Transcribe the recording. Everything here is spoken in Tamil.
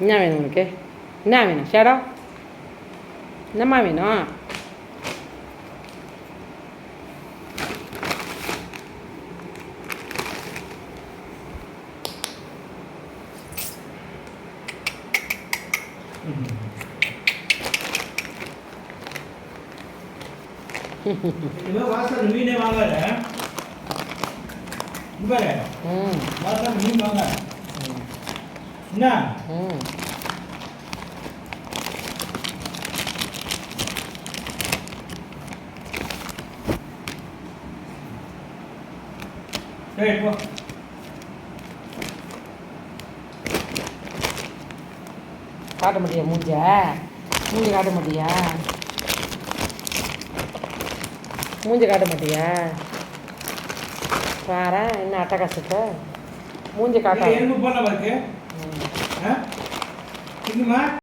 என்ன வேணும் உனக்கு? என்ன வேணும்? ஷேடோ என்னம்மா வேணும்? மீன் வாங்க என்ன ம் சரி போ காட்ட மாட்டியா மூஞ்ச மூஞ்சி காட்ட மாட்டியா மூஞ்சி காட்ட மாட்டியா பாரு என்ன அட்டகாசத்தை மூஞ்சி காட்ட É? Tudo mais.